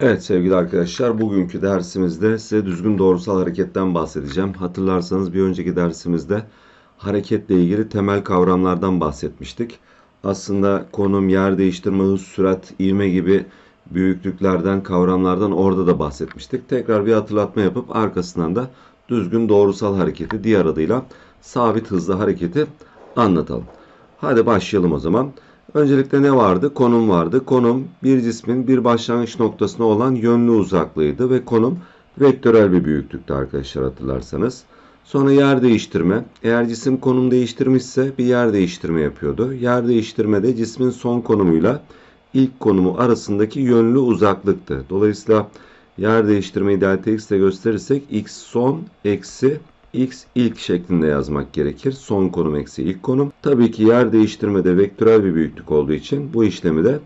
Evet sevgili arkadaşlar bugünkü dersimizde size düzgün doğrusal hareketten bahsedeceğim. Hatırlarsanız bir önceki dersimizde hareketle ilgili temel kavramlardan bahsetmiştik. Aslında konum, yer değiştirme, hız, sürat, ivme gibi büyüklüklerden, kavramlardan orada da bahsetmiştik. Tekrar bir hatırlatma yapıp arkasından da düzgün doğrusal hareketi diğer adıyla sabit hızlı hareketi anlatalım. Hadi başlayalım o zaman. Öncelikle ne vardı? Konum vardı. Konum bir cismin bir başlangıç noktasına olan yönlü uzaklığıydı ve konum vektörel bir büyüklüktü arkadaşlar hatırlarsanız. Sonra yer değiştirme. Eğer cisim konum değiştirmişse bir yer değiştirme yapıyordu. Yer değiştirmede cismin son konumuyla ilk konumu arasındaki yönlü uzaklıktı. Dolayısıyla yer değiştirmeyi delta x ile gösterirsek x son eksi x ilk şeklinde yazmak gerekir. Son konum eksi ilk konum. Tabii ki yer değiştirmede vektörel bir büyüklük olduğu için bu işlemi de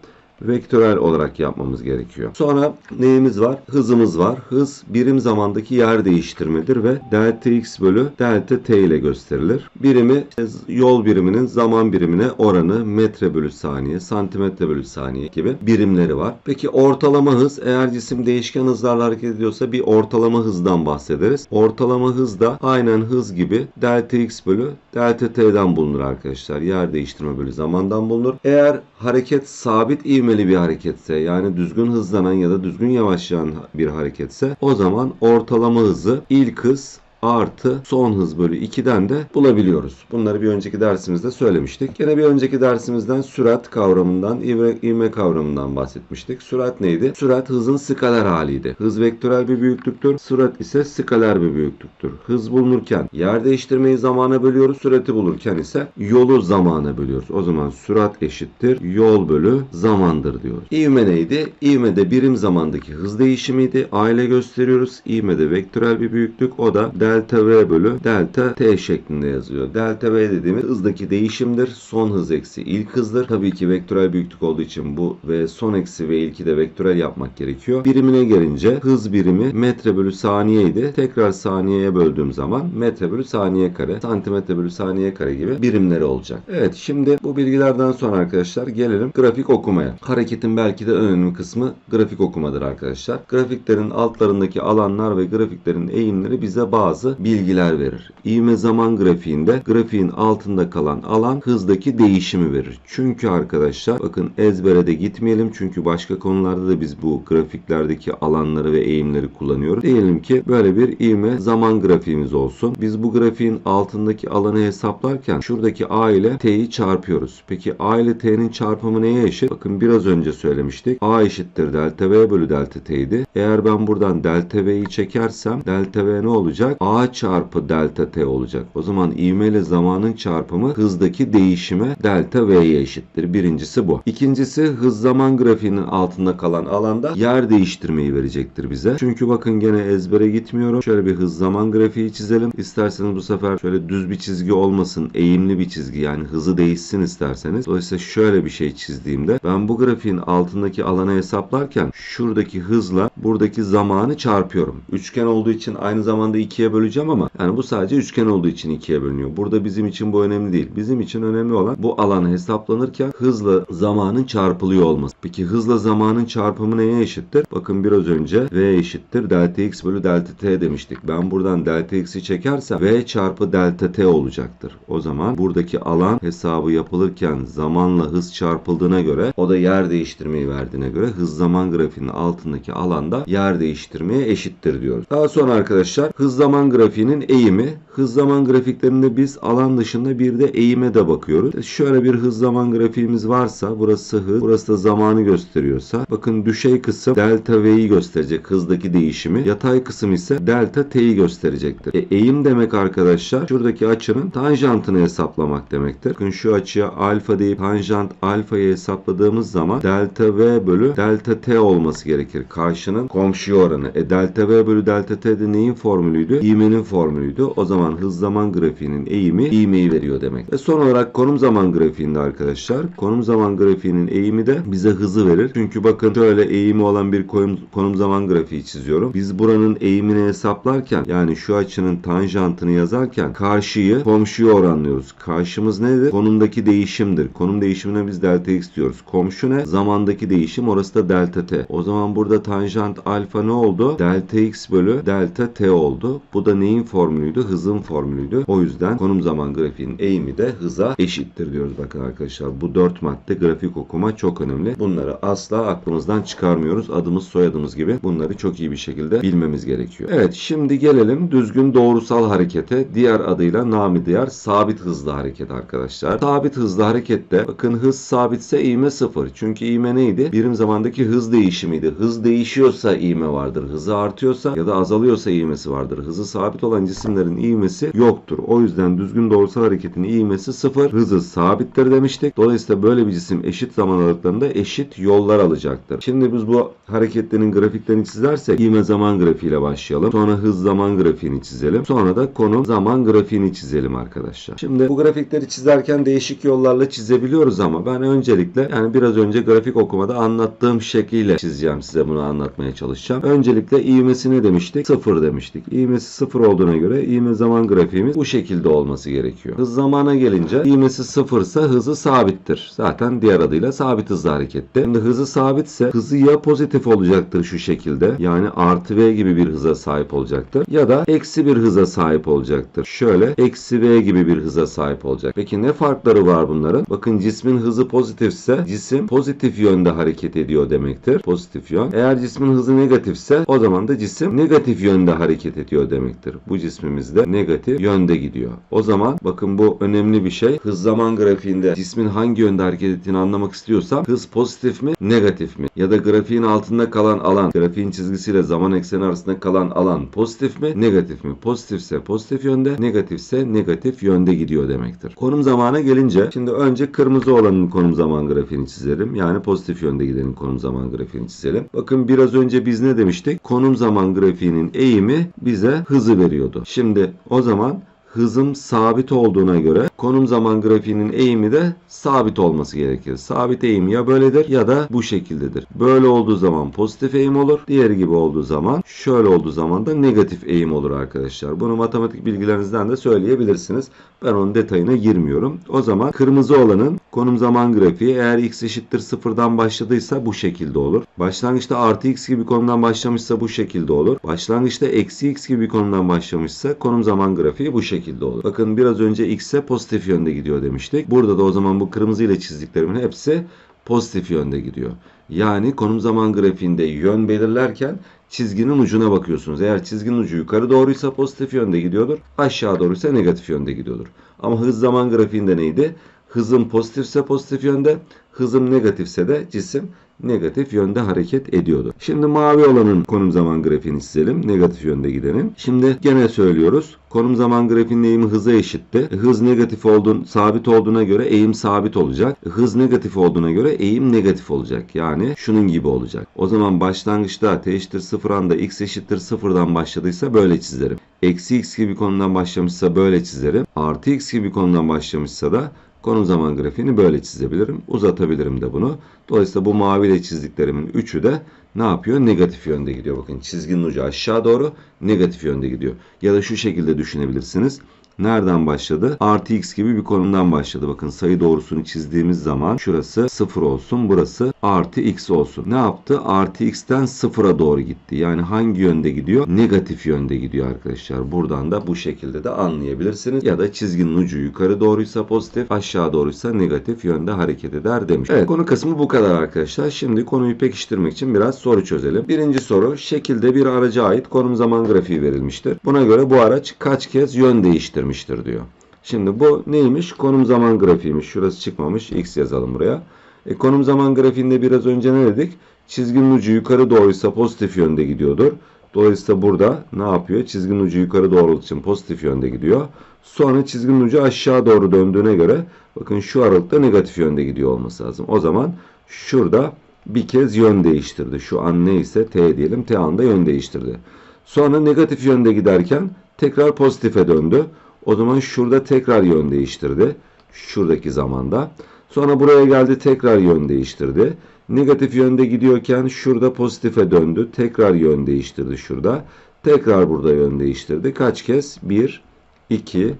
vektörel olarak yapmamız gerekiyor. Sonra neyimiz var? Hızımız var. Hız birim zamandaki yer değiştirmedir ve delta x bölü delta t ile gösterilir. Birimi yol biriminin zaman birimine oranı metre bölü saniye, santimetre bölü saniye gibi birimleri var. Peki ortalama hız eğer cisim değişken hızlarla hareket ediyorsa bir ortalama hızdan bahsederiz. Ortalama hız da aynen hız gibi delta x bölü delta t'den bulunur arkadaşlar. Yer değiştirme bölü zamandan bulunur. Eğer hareket sabit ivmeli bir hareketse yani düzgün hızlanan ya da düzgün yavaşlayan bir hareketse o zaman ortalama hızı ilk hız artı son hız bölü 2'den de bulabiliyoruz. Bunları bir önceki dersimizde söylemiştik. Yine bir önceki dersimizden sürat kavramından, ivme, kavramından bahsetmiştik. Sürat neydi? Sürat hızın skaler haliydi. Hız vektörel bir büyüklüktür. Sürat ise skaler bir büyüklüktür. Hız bulunurken yer değiştirmeyi zamana bölüyoruz. Sürati bulurken ise yolu zamana bölüyoruz. O zaman sürat eşittir yol bölü zamandır diyoruz. İvme neydi? İvme de birim zamandaki hız değişimiydi. A ile gösteriyoruz. İvme de vektörel bir büyüklük. O da delta v bölü delta t şeklinde yazıyor. Delta v dediğimiz hızdaki değişimdir. Son hız eksi ilk hızdır. Tabii ki vektörel büyüklük olduğu için bu ve son eksi v ilki de vektörel yapmak gerekiyor. Birimine gelince hız birimi metre bölü saniyeydi. Tekrar saniyeye böldüğüm zaman metre bölü saniye kare, santimetre bölü saniye kare gibi birimleri olacak. Evet şimdi bu bilgilerden sonra arkadaşlar gelelim grafik okumaya. Hareketin belki de önemli kısmı grafik okumadır arkadaşlar. Grafiklerin altlarındaki alanlar ve grafiklerin eğimleri bize bazı bilgiler verir. İvme zaman grafiğinde grafiğin altında kalan alan hızdaki değişimi verir. Çünkü arkadaşlar bakın ezbere de gitmeyelim çünkü başka konularda da biz bu grafiklerdeki alanları ve eğimleri kullanıyoruz. Diyelim ki böyle bir ivme zaman grafiğimiz olsun. Biz bu grafiğin altındaki alanı hesaplarken şuradaki a ile t'yi çarpıyoruz. Peki a ile t'nin çarpımı neye eşit? Bakın biraz önce söylemiştik. a eşittir delta v bölü delta t'ydi. Eğer ben buradan delta v'yi çekersem delta v ne olacak? a çarpı delta t olacak. O zaman ivme ile zamanın çarpımı hızdaki değişime delta v'ye eşittir. Birincisi bu. İkincisi hız zaman grafiğinin altında kalan alanda yer değiştirmeyi verecektir bize. Çünkü bakın gene ezbere gitmiyorum. Şöyle bir hız zaman grafiği çizelim. İsterseniz bu sefer şöyle düz bir çizgi olmasın. Eğimli bir çizgi yani hızı değişsin isterseniz. Dolayısıyla şöyle bir şey çizdiğimde ben bu grafiğin altındaki alanı hesaplarken şuradaki hızla buradaki zamanı çarpıyorum. Üçgen olduğu için aynı zamanda ikiye böleceğim ama yani bu sadece üçgen olduğu için ikiye bölünüyor. Burada bizim için bu önemli değil. Bizim için önemli olan bu alan hesaplanırken hızla zamanın çarpılıyor olması. Peki hızla zamanın çarpımı neye eşittir? Bakın biraz önce v eşittir delta x bölü delta t demiştik. Ben buradan delta x'i çekersem v çarpı delta t olacaktır. O zaman buradaki alan hesabı yapılırken zamanla hız çarpıldığına göre o da yer değiştirmeyi verdiğine göre hız zaman grafiğinin altındaki alanda yer değiştirmeye eşittir diyoruz. Daha sonra arkadaşlar hız zaman grafiğinin eğimi. Hız zaman grafiklerinde biz alan dışında bir de eğime de bakıyoruz. Şöyle bir hız zaman grafiğimiz varsa burası hız, burası da zamanı gösteriyorsa bakın düşey kısım delta v'yi gösterecek hızdaki değişimi. Yatay kısım ise delta t'yi gösterecektir. E, eğim demek arkadaşlar şuradaki açının tanjantını hesaplamak demektir. Bakın şu açıya alfa deyip tanjant alfayı hesapladığımız zaman delta v bölü delta t olması gerekir. Karşının komşu oranı. E delta v bölü delta t de neyin formülüydü? İğmenin formülüydü. O zaman zaman hız zaman grafiğinin eğimi ivmeyi veriyor demek. Ve son olarak konum zaman grafiğinde arkadaşlar konum zaman grafiğinin eğimi de bize hızı verir. Çünkü bakın şöyle eğimi olan bir konum, konum zaman grafiği çiziyorum. Biz buranın eğimini hesaplarken yani şu açının tanjantını yazarken karşıyı komşuya oranlıyoruz. Karşımız nedir? Konumdaki değişimdir. Konum değişimine biz delta x diyoruz. Komşu ne? Zamandaki değişim orası da delta t. O zaman burada tanjant alfa ne oldu? Delta x bölü delta t oldu. Bu da neyin formülüydü? Hızın formülüydü. O yüzden konum zaman grafiğinin eğimi de hıza eşittir diyoruz bakın arkadaşlar. Bu dört madde grafik okuma çok önemli. Bunları asla aklımızdan çıkarmıyoruz. Adımız soyadımız gibi bunları çok iyi bir şekilde bilmemiz gerekiyor. Evet şimdi gelelim düzgün doğrusal harekete. Diğer adıyla nami diğer sabit hızlı hareket arkadaşlar. Sabit hızlı harekette bakın hız sabitse ivme sıfır. Çünkü ivme neydi? Birim zamandaki hız değişimiydi. Hız değişiyorsa ivme vardır. Hızı artıyorsa ya da azalıyorsa ivmesi vardır. Hızı sabit olan cisimlerin ivmesi yoktur. O yüzden düzgün doğrusal hareketin ivmesi sıfır. Hızı sabittir demiştik. Dolayısıyla böyle bir cisim eşit zaman aralıklarında eşit yollar alacaktır. Şimdi biz bu hareketlerin grafiklerini çizersek ivme zaman grafiğiyle başlayalım. Sonra hız zaman grafiğini çizelim. Sonra da konum zaman grafiğini çizelim arkadaşlar. Şimdi bu grafikleri çizerken değişik yollarla çizebiliyoruz ama ben öncelikle yani biraz önce grafik okumada anlattığım şekliyle çizeceğim size bunu anlatmaya çalışacağım. Öncelikle ivmesi ne demiştik? Sıfır demiştik. İvmesi sıfır olduğuna göre ivme zaman grafiğimiz bu şekilde olması gerekiyor. Hız zamana gelince ivmesi sıfırsa hızı sabittir. Zaten diğer adıyla sabit hızlı harekette. Şimdi hızı sabitse hızı ya pozitif olacaktır şu şekilde yani artı v gibi bir hıza sahip olacaktır ya da eksi bir hıza sahip olacaktır. Şöyle eksi v gibi bir hıza sahip olacak. Peki ne farkları var bunların? Bakın cismin hızı pozitifse cisim pozitif yönde hareket ediyor demektir. Pozitif yön. Eğer cismin hızı negatifse o zaman da cisim negatif yönde hareket ediyor demektir. Bu cismimiz de negatif yönde gidiyor. O zaman bakın bu önemli bir şey. Hız zaman grafiğinde cismin hangi yönde hareket ettiğini anlamak istiyorsam hız pozitif mi negatif mi? Ya da grafiğin altında kalan alan grafiğin çizgisiyle zaman ekseni arasında kalan alan pozitif mi negatif mi? Pozitifse pozitif yönde negatifse negatif yönde gidiyor demektir. Konum zamana gelince şimdi önce kırmızı olanın konum zaman grafiğini çizelim. Yani pozitif yönde gidenin konum zaman grafiğini çizelim. Bakın biraz önce biz ne demiştik? Konum zaman grafiğinin eğimi bize hızı veriyordu. Şimdi o zaman hızım sabit olduğuna göre konum zaman grafiğinin eğimi de sabit olması gerekir. Sabit eğim ya böyledir ya da bu şekildedir. Böyle olduğu zaman pozitif eğim olur. Diğeri gibi olduğu zaman şöyle olduğu zaman da negatif eğim olur arkadaşlar. Bunu matematik bilgilerinizden de söyleyebilirsiniz. Ben onun detayına girmiyorum. O zaman kırmızı olanın konum zaman grafiği eğer x eşittir sıfırdan başladıysa bu şekilde olur. Başlangıçta artı x gibi konumdan başlamışsa bu şekilde olur. Başlangıçta eksi x gibi konumdan başlamışsa konum zaman grafiği bu şekilde olur. Bakın biraz önce x'e pozitif yönde gidiyor demiştik. Burada da o zaman bu kırmızı ile çizdiklerimin hepsi pozitif yönde gidiyor. Yani konum zaman grafiğinde yön belirlerken çizginin ucuna bakıyorsunuz. Eğer çizginin ucu yukarı doğruysa pozitif yönde gidiyordur. Aşağı doğruysa negatif yönde gidiyordur. Ama hız zaman grafiğinde neydi? Hızım pozitifse pozitif yönde, hızım negatifse de cisim negatif yönde hareket ediyordu. Şimdi mavi olanın konum zaman grafiğini çizelim. Negatif yönde gidenin. Şimdi gene söylüyoruz. Konum zaman grafiğinin eğimi hıza eşitti. E, Hız negatif olduğun, sabit olduğuna göre eğim sabit olacak. E, Hız negatif olduğuna göre eğim negatif olacak. Yani şunun gibi olacak. O zaman başlangıçta t eşittir 0 anda x eşittir 0'dan başladıysa böyle çizerim. Eksi x gibi konudan başlamışsa böyle çizerim. Artı x gibi konudan başlamışsa da Konum zaman grafiğini böyle çizebilirim. Uzatabilirim de bunu. Dolayısıyla bu maviyle çizdiklerimin üçü de ne yapıyor? Negatif yönde gidiyor. Bakın çizginin ucu aşağı doğru negatif yönde gidiyor. Ya da şu şekilde düşünebilirsiniz. Nereden başladı? Artı x gibi bir konumdan başladı. Bakın sayı doğrusunu çizdiğimiz zaman şurası 0 olsun. Burası artı x olsun. Ne yaptı? Artı x'ten 0'a doğru gitti. Yani hangi yönde gidiyor? Negatif yönde gidiyor arkadaşlar. Buradan da bu şekilde de anlayabilirsiniz. Ya da çizginin ucu yukarı doğruysa pozitif, aşağı doğruysa negatif yönde hareket eder demiş. Evet konu kısmı bu kadar arkadaşlar. Şimdi konuyu pekiştirmek için biraz soru çözelim. Birinci soru şekilde bir araca ait konum zaman grafiği verilmiştir. Buna göre bu araç kaç kez yön değiştirmiştir diyor. Şimdi bu neymiş? Konum zaman grafiğiymiş. Şurası çıkmamış. X yazalım buraya. E, konum zaman grafiğinde biraz önce ne dedik? Çizginin ucu yukarı doğruysa pozitif yönde gidiyordur. Dolayısıyla burada ne yapıyor? Çizginin ucu yukarı doğru için pozitif yönde gidiyor. Sonra çizginin ucu aşağı doğru döndüğüne göre bakın şu aralıkta negatif yönde gidiyor olması lazım. O zaman şurada bir kez yön değiştirdi. Şu an neyse T diyelim. T anda yön değiştirdi. Sonra negatif yönde giderken Tekrar pozitife döndü. O zaman şurada tekrar yön değiştirdi. Şuradaki zamanda. Sonra buraya geldi tekrar yön değiştirdi. Negatif yönde gidiyorken şurada pozitife döndü. Tekrar yön değiştirdi şurada. Tekrar burada yön değiştirdi. Kaç kez? 1, 2,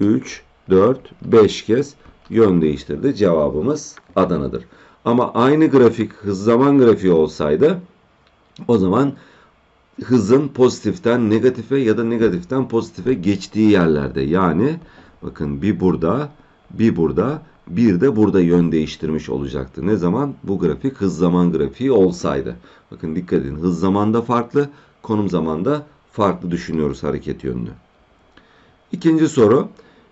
3, 4, 5 kez yön değiştirdi. Cevabımız Adana'dır. Ama aynı grafik hız zaman grafiği olsaydı o zaman hızın pozitiften negatife ya da negatiften pozitife geçtiği yerlerde yani bakın bir burada bir burada bir de burada yön değiştirmiş olacaktı. Ne zaman? Bu grafik hız zaman grafiği olsaydı. Bakın dikkat edin hız zamanda farklı konum zamanda farklı düşünüyoruz hareket yönünü. İkinci soru.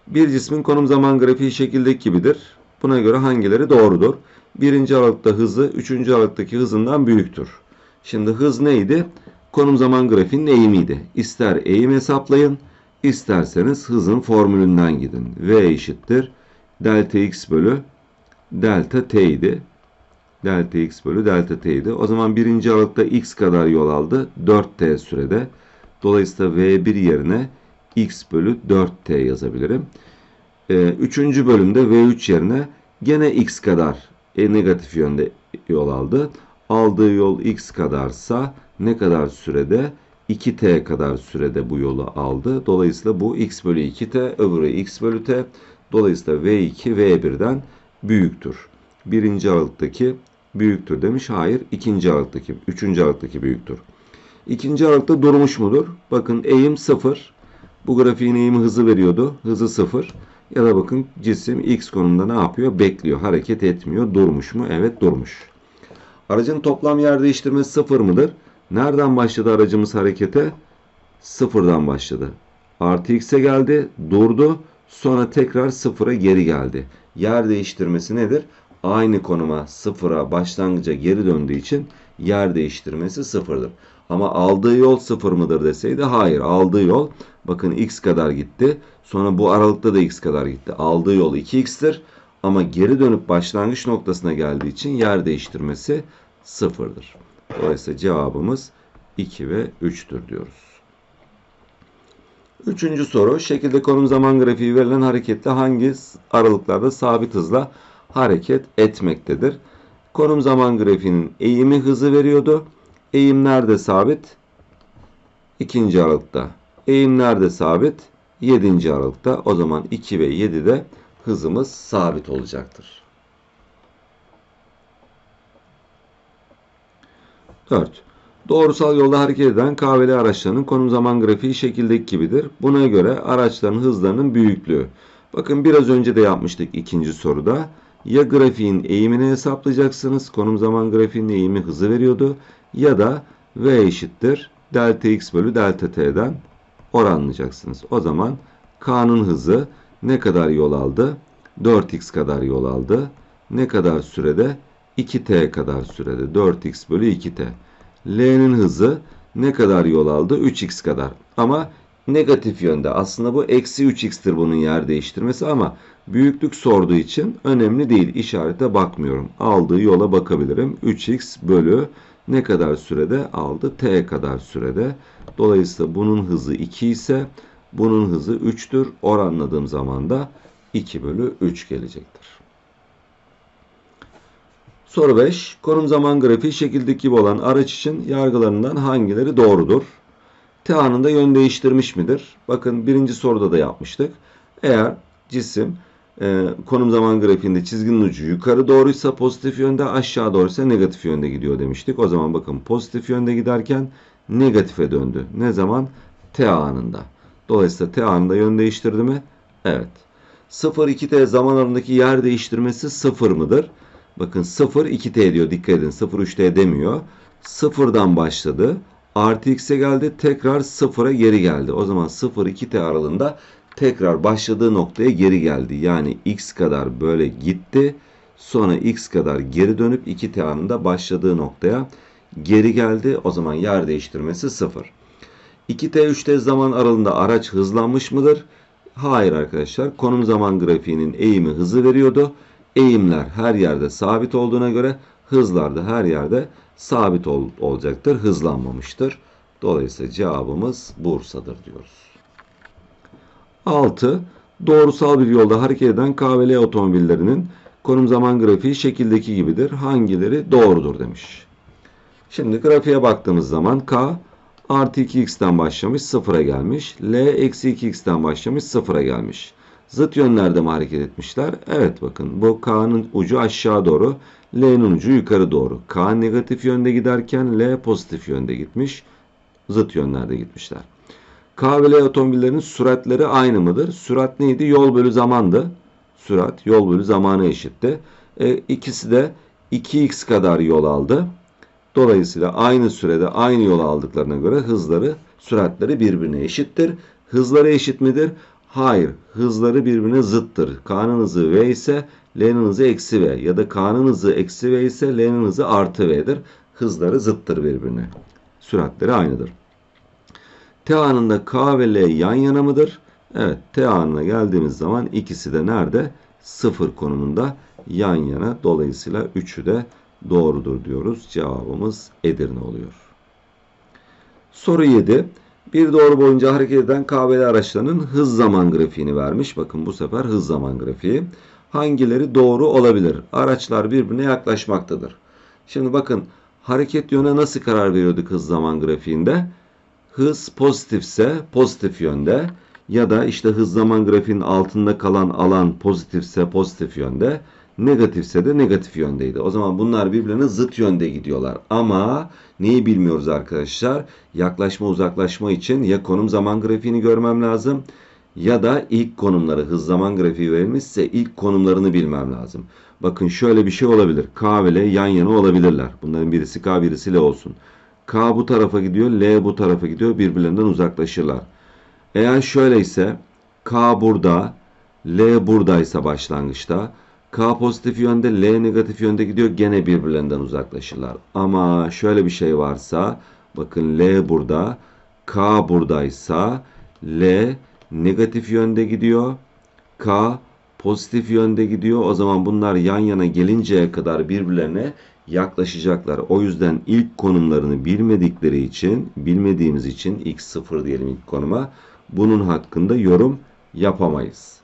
Bir cismin konum zaman grafiği şekildeki gibidir. Buna göre hangileri doğrudur? Birinci aralıkta hızı üçüncü aralıktaki hızından büyüktür. Şimdi hız neydi? Konum zaman grafiğinin eğimiydi. İster eğim hesaplayın, isterseniz hızın formülünden gidin. V eşittir delta x bölü delta t idi. Delta x bölü delta t idi. O zaman birinci aralıkta x kadar yol aldı. 4t sürede. Dolayısıyla v1 yerine x bölü 4t yazabilirim. Ee, üçüncü bölümde v3 yerine gene x kadar e, negatif yönde yol aldı. Aldığı yol x kadarsa ne kadar sürede? 2t kadar sürede bu yolu aldı. Dolayısıyla bu x bölü 2t, öbürü x bölü t. Dolayısıyla v2 v1'den büyüktür. Birinci aralıktaki büyüktür demiş. Hayır, ikinci aralıktaki, üçüncü aralıktaki büyüktür. İkinci aralıkta durmuş mudur? Bakın eğim 0. Bu grafiğin eğimi hızı veriyordu. Hızı 0. Ya da bakın cisim x konumda ne yapıyor? Bekliyor. Hareket etmiyor. Durmuş mu? Evet durmuş. Aracın toplam yer değiştirmesi 0 mıdır? Nereden başladı aracımız harekete? Sıfırdan başladı. Artı x'e geldi. Durdu. Sonra tekrar sıfıra geri geldi. Yer değiştirmesi nedir? Aynı konuma sıfıra başlangıca geri döndüğü için yer değiştirmesi sıfırdır. Ama aldığı yol sıfır mıdır deseydi hayır aldığı yol bakın x kadar gitti. Sonra bu aralıkta da x kadar gitti. Aldığı yol 2x'tir. Ama geri dönüp başlangıç noktasına geldiği için yer değiştirmesi sıfırdır. Dolayısıyla cevabımız 2 ve 3'tür diyoruz. Üçüncü soru. Şekilde konum zaman grafiği verilen hareketle hangi aralıklarda sabit hızla hareket etmektedir? Konum zaman grafiğinin eğimi hızı veriyordu. Eğim nerede sabit? İkinci aralıkta. Eğim nerede sabit? Yedinci aralıkta. O zaman 2 ve 7'de hızımız sabit olacaktır. 4. Doğrusal yolda hareket eden kahveli araçların konum zaman grafiği şekildeki gibidir. Buna göre araçların hızlarının büyüklüğü. Bakın biraz önce de yapmıştık ikinci soruda. Ya grafiğin eğimini hesaplayacaksınız. Konum zaman grafiğinin eğimi hızı veriyordu. Ya da V eşittir delta x bölü delta t'den oranlayacaksınız. O zaman K'nın hızı ne kadar yol aldı? 4x kadar yol aldı. Ne kadar sürede? 2t kadar sürede. 4x bölü 2t. L'nin hızı ne kadar yol aldı? 3x kadar. Ama negatif yönde. Aslında bu eksi 3x'tir bunun yer değiştirmesi ama büyüklük sorduğu için önemli değil. İşarete bakmıyorum. Aldığı yola bakabilirim. 3x bölü ne kadar sürede aldı? T kadar sürede. Dolayısıyla bunun hızı 2 ise bunun hızı 3'tür. Oranladığım zaman da 2 bölü 3 gelecektir. Soru 5. Konum zaman grafiği şekildeki gibi olan araç için yargılarından hangileri doğrudur? T anında yön değiştirmiş midir? Bakın birinci soruda da yapmıştık. Eğer cisim e, konum zaman grafiğinde çizginin ucu yukarı doğruysa pozitif yönde aşağı doğruysa negatif yönde gidiyor demiştik. O zaman bakın pozitif yönde giderken negatife döndü. Ne zaman? T anında. Dolayısıyla T anında yön değiştirdi mi? Evet. 0-2T zaman arasındaki yer değiştirmesi 0 mıdır? Bakın 0 2t diyor dikkat edin 0 3t demiyor. 0'dan başladı. Artı x'e geldi tekrar 0'a geri geldi. O zaman 0 2t aralığında tekrar başladığı noktaya geri geldi. Yani x kadar böyle gitti. Sonra x kadar geri dönüp 2t anında başladığı noktaya geri geldi. O zaman yer değiştirmesi 0. 2t 3t zaman aralığında araç hızlanmış mıdır? Hayır arkadaşlar. Konum zaman grafiğinin eğimi hızı veriyordu eğimler her yerde sabit olduğuna göre hızlar da her yerde sabit ol, olacaktır. Hızlanmamıştır. Dolayısıyla cevabımız Bursa'dır diyoruz. 6. Doğrusal bir yolda hareket eden K ve L otomobillerinin konum zaman grafiği şekildeki gibidir. Hangileri doğrudur demiş. Şimdi grafiğe baktığımız zaman K artı 2x'ten başlamış sıfıra gelmiş. L eksi 2x'ten başlamış sıfıra gelmiş. Zıt yönlerde mi hareket etmişler? Evet bakın bu K'nın ucu aşağı doğru. L'nin ucu yukarı doğru. K negatif yönde giderken L pozitif yönde gitmiş. Zıt yönlerde gitmişler. K ve L otomobillerinin süratleri aynı mıdır? Sürat neydi? Yol bölü zamandı. Sürat yol bölü zamanı eşitti. E, ikisi de 2x kadar yol aldı. Dolayısıyla aynı sürede aynı yolu aldıklarına göre hızları, süratleri birbirine eşittir. Hızları eşit midir? Hayır. Hızları birbirine zıttır. K'nın hızı V ise L'nin hızı eksi V ya da K'nın hızı eksi V ise L'nin hızı artı V'dir. Hızları zıttır birbirine. Süratleri aynıdır. T anında K ve L yan yana mıdır? Evet. T anına geldiğimiz zaman ikisi de nerede? Sıfır konumunda yan yana. Dolayısıyla üçü de doğrudur diyoruz. Cevabımız Edirne oluyor. Soru 7. Bir doğru boyunca hareket eden KBL araçlarının hız zaman grafiğini vermiş. Bakın bu sefer hız zaman grafiği. Hangileri doğru olabilir? Araçlar birbirine yaklaşmaktadır. Şimdi bakın hareket yöne nasıl karar veriyorduk hız zaman grafiğinde? Hız pozitifse pozitif yönde ya da işte hız zaman grafiğinin altında kalan alan pozitifse pozitif yönde, negatifse de negatif yöndeydi. O zaman bunlar birbirine zıt yönde gidiyorlar. Ama neyi bilmiyoruz arkadaşlar? Yaklaşma uzaklaşma için ya konum zaman grafiğini görmem lazım ya da ilk konumları hız zaman grafiği verilmişse ilk konumlarını bilmem lazım. Bakın şöyle bir şey olabilir. K ve L yan yana olabilirler. Bunların birisi K birisi L olsun. K bu tarafa gidiyor, L bu tarafa gidiyor. Birbirlerinden uzaklaşırlar. Eğer şöyleyse K burada, L buradaysa başlangıçta K pozitif yönde, L negatif yönde gidiyor. Gene birbirlerinden uzaklaşırlar. Ama şöyle bir şey varsa bakın L burada, K buradaysa L negatif yönde gidiyor. K pozitif yönde gidiyor. O zaman bunlar yan yana gelinceye kadar birbirlerine yaklaşacaklar. O yüzden ilk konumlarını bilmedikleri için, bilmediğimiz için x0 diyelim ilk konuma. Bunun hakkında yorum yapamayız.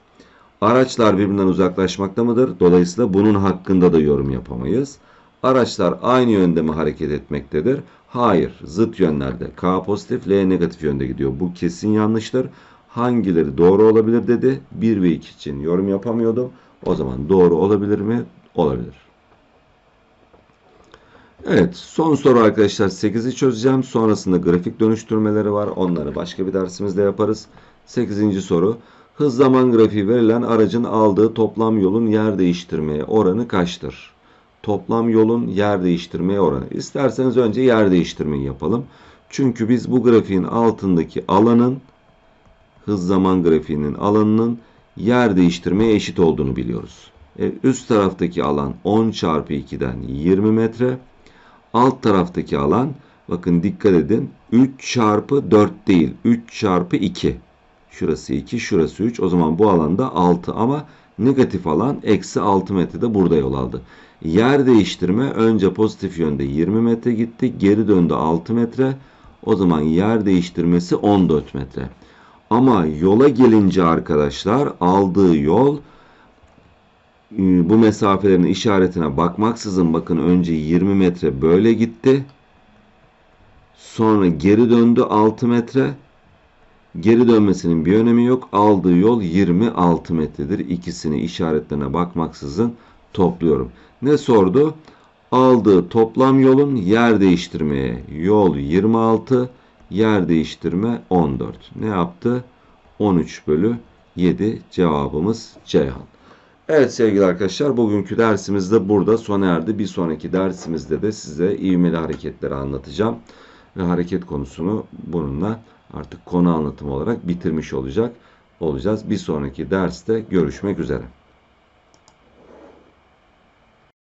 Araçlar birbirinden uzaklaşmakta mıdır? Dolayısıyla bunun hakkında da yorum yapamayız. Araçlar aynı yönde mi hareket etmektedir? Hayır, zıt yönlerde. K pozitif, L negatif yönde gidiyor. Bu kesin yanlıştır. Hangileri doğru olabilir dedi. 1 ve 2 için yorum yapamıyordum. O zaman doğru olabilir mi? Olabilir. Evet, son soru arkadaşlar 8'i çözeceğim. Sonrasında grafik dönüştürmeleri var. Onları başka bir dersimizde yaparız. 8. soru. Hız zaman grafiği verilen aracın aldığı toplam yolun yer değiştirmeye oranı kaçtır? Toplam yolun yer değiştirmeye oranı. İsterseniz önce yer değiştirmeyi yapalım. Çünkü biz bu grafiğin altındaki alanın hız zaman grafiğinin alanının yer değiştirmeye eşit olduğunu biliyoruz. E, üst taraftaki alan 10 çarpı 2'den 20 metre. Alt taraftaki alan bakın dikkat edin 3 çarpı 4 değil 3 çarpı 2. Şurası 2 şurası 3 o zaman bu alanda 6 ama negatif alan eksi 6 metrede burada yol aldı. Yer değiştirme önce pozitif yönde 20 metre gitti geri döndü 6 metre o zaman yer değiştirmesi 14 metre. Ama yola gelince arkadaşlar aldığı yol bu mesafelerin işaretine bakmaksızın bakın önce 20 metre böyle gitti. Sonra geri döndü 6 metre. Geri dönmesinin bir önemi yok. Aldığı yol 26 metredir. İkisini işaretlerine bakmaksızın topluyorum. Ne sordu? Aldığı toplam yolun yer değiştirmeye yol 26, yer değiştirme 14. Ne yaptı? 13 bölü 7 cevabımız Ceyhan. Evet sevgili arkadaşlar bugünkü dersimiz de burada sona erdi. Bir sonraki dersimizde de size ivmeli hareketleri anlatacağım. Ve hareket konusunu bununla artık konu anlatımı olarak bitirmiş olacak olacağız. Bir sonraki derste görüşmek üzere.